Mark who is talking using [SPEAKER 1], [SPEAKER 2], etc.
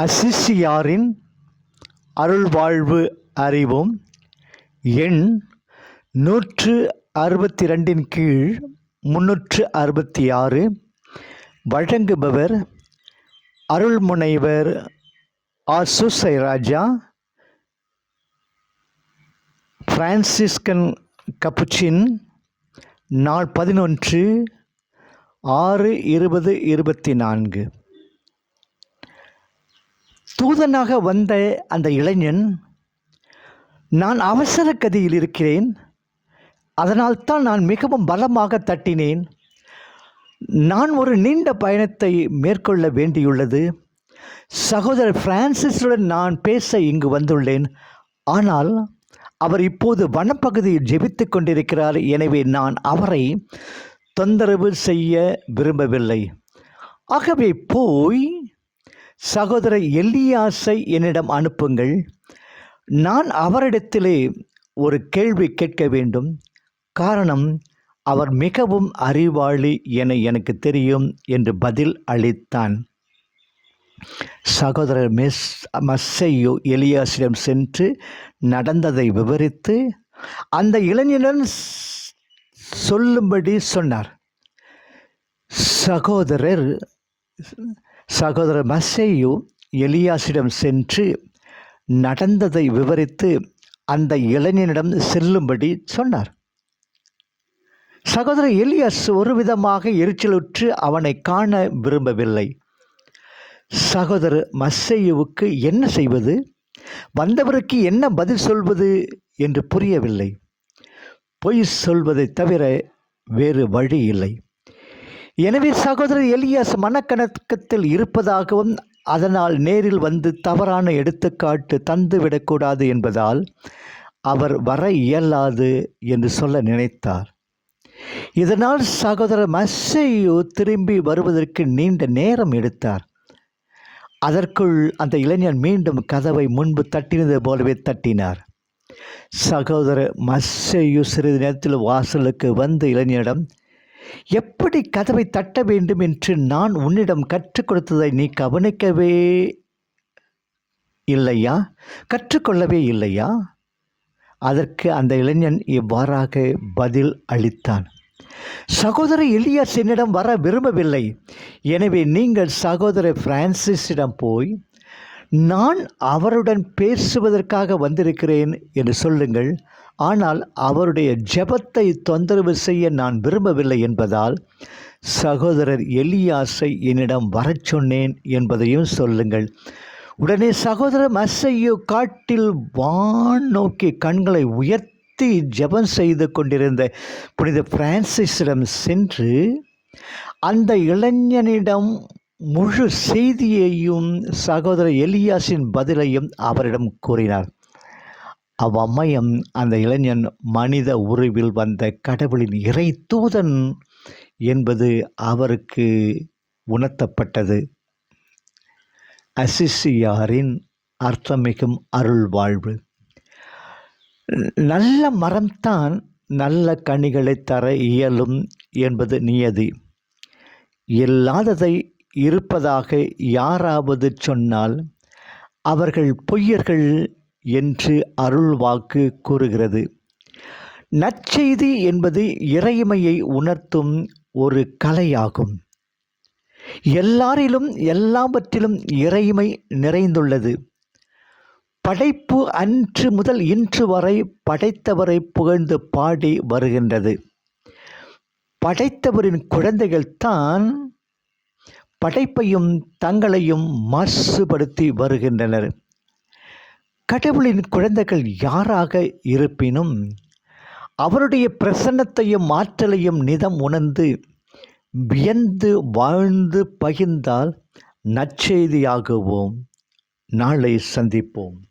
[SPEAKER 1] அசிசியாரின் அருள்வாழ்வு அறிவும் எண் நூற்று அறுபத்தி ரெண்டின் கீழ் முன்னூற்று அறுபத்தி ஆறு. வழங்குபவர் அருள்முனைவர் ஆசுசை ராஜா பிரான்சிஸ்கன் கப்புச்சின் நாள் பதினொன்று ஆறு இருபது இருபத்தி நான்கு. தூதனாக வந்த அந்த இளைஞன் நான் அவசர கதியில் இருக்கிறேன். அதனால்தான் நான் மிகவும் பலமாக தட்டினேன். நான் ஒரு நீண்ட பயணத்தை மேற்கொள்ள வேண்டியுள்ளது. சகோதரர் பிரான்சிஸுடன் நான் பேச இங்கு வந்துள்ளேன். ஆனால் அவர் இப்போது வனப்பகுதியில் ஜெபித்து கொண்டிருக்கிறார். எனவே நான் அவரை தொந்தரவு செய்ய விரும்பவில்லை. ஆகவே போய் சகோதரர் எல்லியாசை என்னிடம் அனுப்புங்கள். நான் அவரிடத்திலே ஒரு கேள்வி கேட்க வேண்டும். காரணம் அவர் மிகவும் அறிவாளி என எனக்கு தெரியும் என்று பதில் அளித்தான். சகோதரர் மெஸ் மஸ்ஸையோ எலியாசிடம் சென்று நடந்ததை விவரித்து அந்த இளைஞனன் சொல்லும்படி சொன்னார். சகோதரர் சகோதரர் மசேயு எலியாசிடம் சென்று நடந்ததை விவரித்து அந்த இளைஞனிடம் செல்லும்படி சொன்னார். சகோதரர் எலியாஸ் ஒரு விதமாக எரிச்சலுற்று அவனை காண விரும்பவில்லை. சகோதரர் மசேயுவுக்கு என்ன செய்வது? வந்தவருக்கு என்ன பதில் சொல்வது என்று புரியவில்லை. பொய் சொல்வதை தவிர வேறு வழி இல்லை. எனவே சகோதரர் எலியாஸ் மனக்கணக்கத்தில் இருப்பதாகவும் அதனால் நேரில் வந்து தவறான எடுத்துக்காட்டு தந்துவிடக்கூடாது என்பதால் அவர் வர இயலாது என்று சொல்ல நினைத்தார். இதனால் சகோதரர் மசையு திரும்பி வருவதற்கு நீண்ட நேரம் எடுத்தார். அதற்குள் அந்த இளைஞன் மீண்டும் கதவை முன்பு தட்டினது போலவே தட்டினார். சகோதரர் மசையு சிறிது நேரத்தில் வாசலுக்கு வந்து இளைஞனிடம் எப்படி கதவை தட்ட வேண்டும் என்று நான் உன்னிடம் கற்றுக் கொடுத்ததை நீ கவனிக்கவே இல்லையா? கற்றுக்கொள்ளவே இல்லையா? அதற்கு அந்த இளைஞன் இவ்வாறாக பதில் அளித்தான். சகோதரர் எலியாஸ் என்னிடம் வர விரும்பவில்லை. எனவே நீங்கள் சகோதரர் பிரான்சிஸிடம் போய் நான் அவருடன் பேசுவதற்காக வந்திருக்கிறேன் என்று சொல்லுங்கள். ஆனால் அவருடைய ஜெபத்தை தொந்தரவு செய்ய நான் விரும்பவில்லை என்பதால் சகோதரர் எலியாஸை என்னிடம் வரச் சொன்னேன் என்பதையும் சொல்லுங்கள். உடனே சகோதரர் மசையோ காட்டில் வான் நோக்கி கண்களை உயர்த்தி ஜெபம் செய்து கொண்டிருந்த புனித பிரான்சிஸிடம் சென்று அந்த இளைஞனிடம் முழு செய்தியையும் சகோதரர் எலியாஸின் பதிலையும் அவரிடம் கூறினார். அவ்வமயம் அந்த இளைஞன் மனித உருவில் வந்த கடவுளின் இறை தூதன் என்பது அவருக்கு உணர்த்தப்பட்டது. அசிசியாரின் அர்த்தமிகும் அருள் வாழ்வு நல்ல மரம்தான் நல்ல கனிகளை தர இயலும் என்பது நியதி. இல்லாததை இருப்பதாக யாராவது சொன்னால் அவர்கள் பொய்யர்கள் என்று அருள் வாக்கு கூறுகிறது. நற்செய்தி என்பது இறைமையை உணர்த்தும் ஒரு கலையாகும். எல்லாரிலும் எல்லாவற்றிலும் இறைமை நிறைந்துள்ளது. படைப்பு அன்று முதல் இன்று வரை படைத்தவரை புகழ்ந்து பாடி வருகின்றது. படைத்தவரின் குழந்தைகள் தான் படைப்பையும் தங்களையும் மாசுபடுத்தி வருகின்றனர். கடவுளின் குழந்தைகள் யாராக இருப்பினும் அவருடைய பிரசன்னத்தையும் ஆற்றலையும் நிதம் உணர்ந்து வியந்து வாழ்ந்து பகிர்ந்தால் நற்செய்தியாகுவோம். நாளை சந்திப்போம்.